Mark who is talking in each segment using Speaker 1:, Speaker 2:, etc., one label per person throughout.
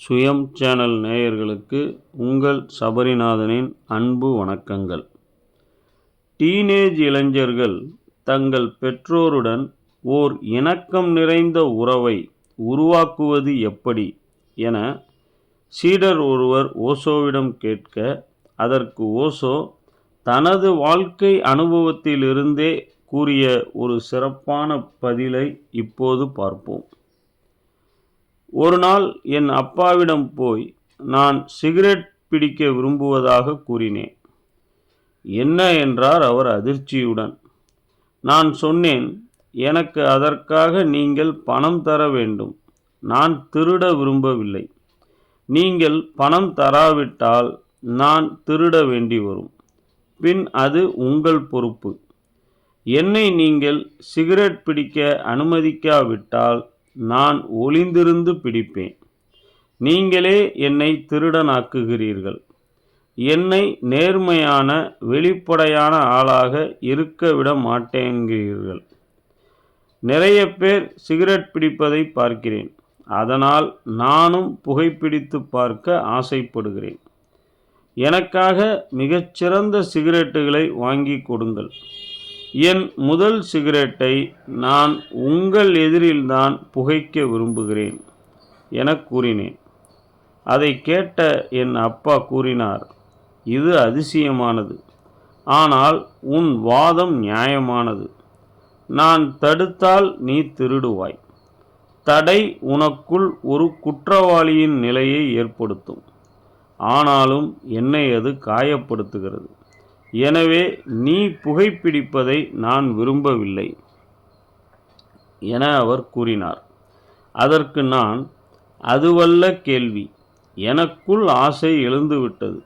Speaker 1: சுயம் சேனல் நேயர்களுக்கு உங்கள் சபரிநாதனின் அன்பு வணக்கங்கள். டீனேஜ் இளைஞர்கள் தங்கள் பெற்றோருடன் ஓர் இணக்கம் நிறைந்த உறவை உருவாக்குவது எப்படி என சீடர் ஒருவர் ஓசோவிடம் கேட்க அதற்கு ஓசோ தனது வாழ்க்கை அனுபவத்திலிருந்தே கூறிய ஒரு சிறப்பான பதிலை இப்போது பார்ப்போம். ஒரு நாள் என் அப்பாவிடம் போய் நான் சிகரெட் பிடிக்க விரும்புவதாக கூறினேன். என்ன என்றார் அவர் அதிர்ச்சியுடன். நான் சொன்னேன் எனக்கு அதற்காக நீங்கள் பணம் தர வேண்டும். நான் திருட விரும்பவில்லை. நீங்கள் பணம் தராவிட்டால் நான் திருட வேண்டி வரும். பின் அது உங்கள் பொறுப்பு. என்னை நீங்கள் சிகரெட் பிடிக்க அனுமதிக்காவிட்டால் நான் ஒளிந்திருந்து பிடிப்பேன். நீங்களே என்னை திருடனாக்குகிறீர்கள். என்னை நேர்மையான வெளிப்படையான ஆளாக இருக்க விட மாட்டேங்கிறீர்கள். நிறைய பேர் சிகரெட் பிடிப்பதை பார்க்கிறேன். அதனால் நானும் புகைப்பிடித்து பார்க்க ஆசைப்படுகிறேன். எனக்காக மிகச்சிறந்த சிகரெட்டுகளை வாங்கி கொடுங்கள். என் முதல் சிகரெட்டை நான் உங்கள் எதிரில்தான் புகைக்க விரும்புகிறேன் என கூறினேன். அதை கேட்ட என் அப்பா கூறினார் இது அதிசயமானது. ஆனால் உன் வாதம் நியாயமானது. நான் தடுத்தால் நீ திருடுவாய். தடை உனக்குள் ஒரு குற்றவாளியின் நிலையை ஏற்படுத்தும். ஆனாலும் என்னை அது காயப்படுத்துகிறது. எனவே நீ புகைப்பிடிப்பதை நான் விரும்பவில்லை என அவர் கூறினார். அதற்கு நான் அதுவல்ல கேள்வி எனக்குள் ஆசை எழுந்துவிட்டது.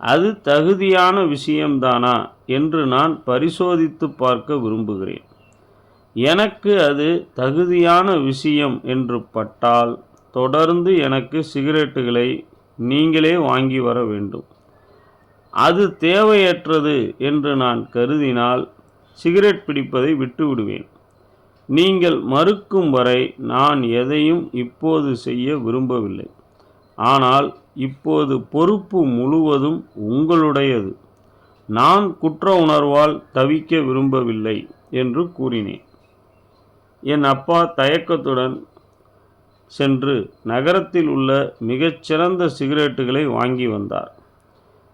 Speaker 1: அது தகுதியான விஷயம்தானா? என்று நான் பரிசோதித்து பார்க்க விரும்புகிறேன். எனக்கு அது தகுதியான விஷயம் என்று பட்டால் தொடர்ந்து எனக்கு சிகரெட்டுகளை நீங்களே வாங்கி வர வேண்டும். அது தேவையற்றது என்று நான் கருதினால் சிகரெட் பிடிப்பதை விட்டுவிடுவேன். நீங்கள் மறுக்கும் வரை நான் எதையும் இப்போது செய்ய விரும்பவில்லை. ஆனால் இப்போது பொறுப்பு முழுவதும் உங்களுடையது. நான் குற்ற உணர்வால் தவிக்க விரும்பவில்லை என்று கூறினேன். என் அப்பா தயக்கத்துடன் சென்று நகரத்தில் உள்ள மிகச்சிறந்த சிகரெட்டுகளை வாங்கி வந்தார்.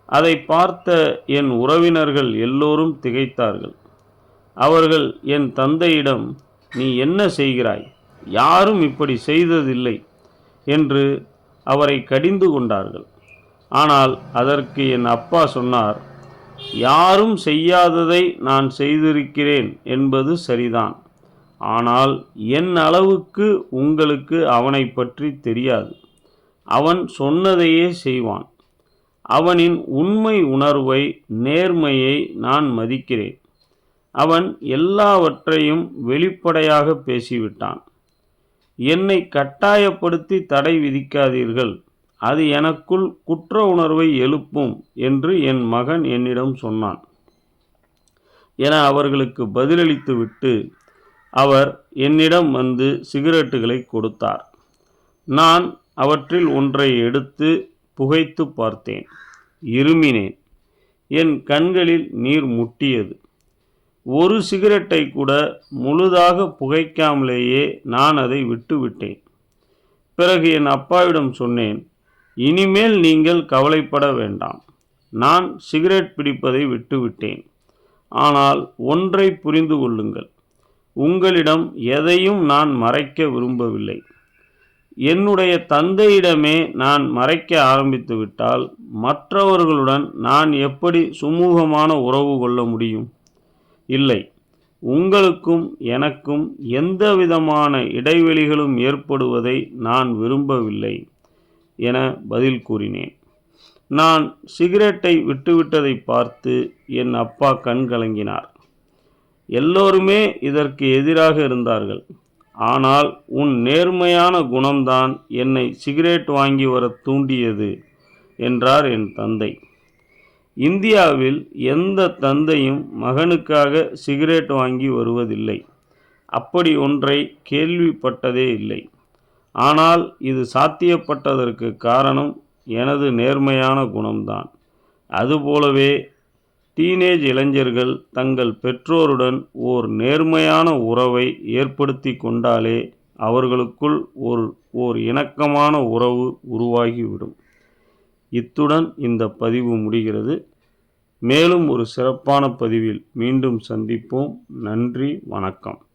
Speaker 1: அதை பார்த்த என் உறவினர்கள் எல்லோரும் திகைத்தார்கள். அவர்கள் என் தந்தையிடம் நீ என்ன செய்கிறாய்? யாரும் இப்படி செய்ததில்லை என்று அவரை கடிந்து கொண்டார்கள். ஆனால் அதற்கு என் அப்பா சொன்னார் யாரும் செய்யாததை நான் செய்திருக்கிறேன் என்பது சரிதான். ஆனால் என் அளவுக்கு உங்களுக்கு அவனை பற்றி தெரியாது. அவன் சொன்னதையே செய்வான். அவனின் உண்மை உணர்வை நேர்மையை நான் மதிக்கிறேன். அவன் எல்லாவற்றையும் வெளிப்படையாக பேசிவிட்டான். என்னை கட்டாயப்படுத்தி தடை விதிக்காதீர்கள். அது எனக்குள் குற்ற உணர்வை எழுப்பும் என்று என் மகன் என்னிடம் சொன்னான். என அவர்களுக்கு பதிலளித்துவிட்டு அவர் என்னிடம் வந்து சிகரெட்டுகளை கொடுத்தார். நான் அவற்றில் ஒன்றை எடுத்து புகைத்து பார்த்தேன். இருமினேன். என் கண்களில் நீர் முட்டியது. ஒரு சிகரெட்டை கூட முழுதாக புகைக்காமலேயே நான் அதை விட்டுவிட்டேன். பிறகு என் அப்பாவிடம் சொன்னேன் இனிமேல் நீங்கள் கவலைப்பட வேண்டாம். நான் சிகரெட் பிடிப்பதை விட்டுவிட்டேன். ஆனால் ஒன்றை புரிந்து கொள்ளுங்கள். உங்களிடம் எதையும் நான் மறைக்க விரும்பவில்லை. என்னுடைய தந்தையிடமே நான் மறைக்க ஆரம்பித்துவிட்டால் மற்றவர்களுடன் நான் எப்படி சுமூகமான உறவு கொள்ள முடியும்? இல்லை. உங்களுக்கும் எனக்கும் எந்த விதமான இடைவெளிகளும் ஏற்படுவதை நான் விரும்பவில்லை என பதில் கூறினேன். நான் சிகரெட்டை விட்டுவிட்டதை பார்த்து என் அப்பா கண் கலங்கினார். எல்லோருமே இதற்கு எதிராக இருந்தார்கள். ஆனால் உன் நேர்மையான குணம்தான் என்னை சிகரெட் வாங்கி வர தூண்டியது என்றார் என் தந்தை. இந்தியாவில் எந்த தந்தையும் மகனுக்காக சிகரெட் வாங்கி வருவதில்லை. அப்படி ஒன்றை கேள்விப்பட்டதே இல்லை. ஆனால் இது சாத்தியப்பட்டதற்கு காரணம் எனது நேர்மையான குணம்தான். அதுபோலவே டீனேஜ் இளைஞர்கள் தங்கள் பெற்றோருடன் ஓர் நேர்மையான உறவை ஏற்படுத்தி கொண்டாலே அவர்களுக்குள் ஒரு ஓர் இணக்கமான உறவு உருவாகிவிடும். இத்துடன் இந்த பதிவு முடிகிறது. மேலும் ஒரு சிறப்பான பதிவில் மீண்டும் சந்திப்போம். நன்றி வணக்கம்.